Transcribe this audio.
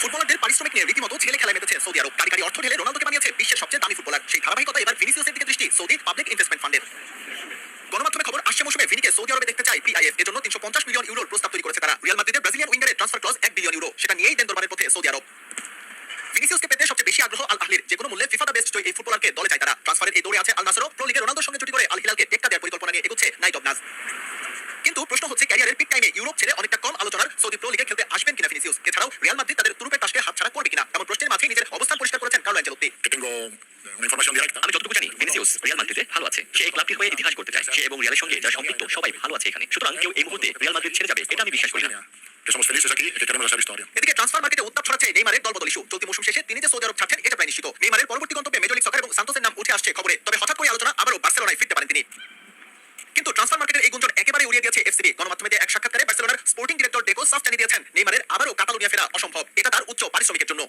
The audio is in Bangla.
ফুটবলারদের পারিশ্রমিক নিয়ে রীতিমতো ছেলে খেলায় মেতেছে সৌদি আরব। কারিগরি অর্থ ঢেলে রোনালদোকে বানিয়েছে বিশ্বের সবচেয়ে দামি ফুটবলার। সেই ধারাবাহিকতা এবার ভিনিসিয়াসের দিকে দৃষ্টি সৌদি পাবলিক ইনভেস্টমেন্ট ফান্ডের। গণমাধ্যমে খবর, আসছে মৌসুমে ভিনিকে সৌদি আরবে দেখতে চায় পিআইএফ। এর জন্য তিনশো পঞ্চাশ মিলিয়ন ইউরোর প্রস্তাব তৈরি করেছে তারা। রিয়াল মাদ্রিদের ব্রাজিলিয়ান উইঙ্গারের ট্রান্সফার ক্লজ এক বিলিয়ন ইউরো। সেটা নিয়েই দেন দরবারের পথে সৌদি আরব। ভিনিসিয়াসকে পেতে সবচেয়ে বেশি আগ্রহ আল আহলির। যে কোনো মূল্যে ফিফা দা বেস্ট জয়ী এই ফুটবলারকে দলে চায় তারা। ট্রান্সফারের এই দৌড়ে আছে আল নাসরও। প্রো লিগে রোনালদোর সঙ্গে জুটি করে আল হিলালকে টেক্কা দেওয়ার পরিকল্পনা নিয়ে এগোচ্ছে নাইট অফ নাজ কিন্তু প্রশ্ন হচ্ছে ক্যারিয়ারের পিক টাইমে ইউরোপ ছেড়ে অনেকটা কম আলোচনার সৌদি প্রো রিয়াল মাদ্রিদ তাদের তুরুপের তাসকে হাতছাড়া করবে কিনা এমন প্রশ্নের মাঝে নিজের অবস্থান পরিষ্কার করেছেন কার্লো অ্যাঞ্চেলোত্তি directa. আমি যতটুকু জানি ভিনিসিয়াস রিয়াল মাদ্রিদে ভালো আছে। সে এই ক্লাবটির হয়ে ইতিহাস করতে চায়। সে এবং রিয়ালের সঙ্গে যারা সম্পৃক্ত সবাই ভালো আছে এখানে। সুতরাং কেউ এই মুহূর্তে রিয়াল মাদ্রিদ ছেড়ে যাবে এটা আমি বিশ্বাস করি না। somos felices aquí y que queremos hacer historia. এদিকে ট্রান্সফার মার্কেটে উত্তাপ ছড়াচ্ছে নেইমারের দলবদল ইস্যু চলতি মৌসুম শেষে তিনি যে সৌদি আরব ছাড়ছেন এটা প্রায় নিশ্চিত। নেইমারের পরবর্তী গন্তব্যে মেজর লিগ সকার এবং সান্তোসের নাম উঠে আসছে খবরে। তবে হঠাৎ করে আলোচনা আবারও বার্সেলোনায় ফিরতে পারেন তিনি। কিন্তু ট্রান্সফার মার্কেটের এই গুঞ্জন একেবারে উড়িয়ে দিয়েছে এফসিবি গণমাধ্যমে এক সাক্ষাৎকারে বার্সেলোনার স্পোর্টিং ডিরেক্টর ডেকো সাফ জানিয়ে দিয়েছেন আবারও কাতালোনিয়া ফেরা অসম্ভব। এটা তার উচ্চ পারিশ্রমিকের জন্য।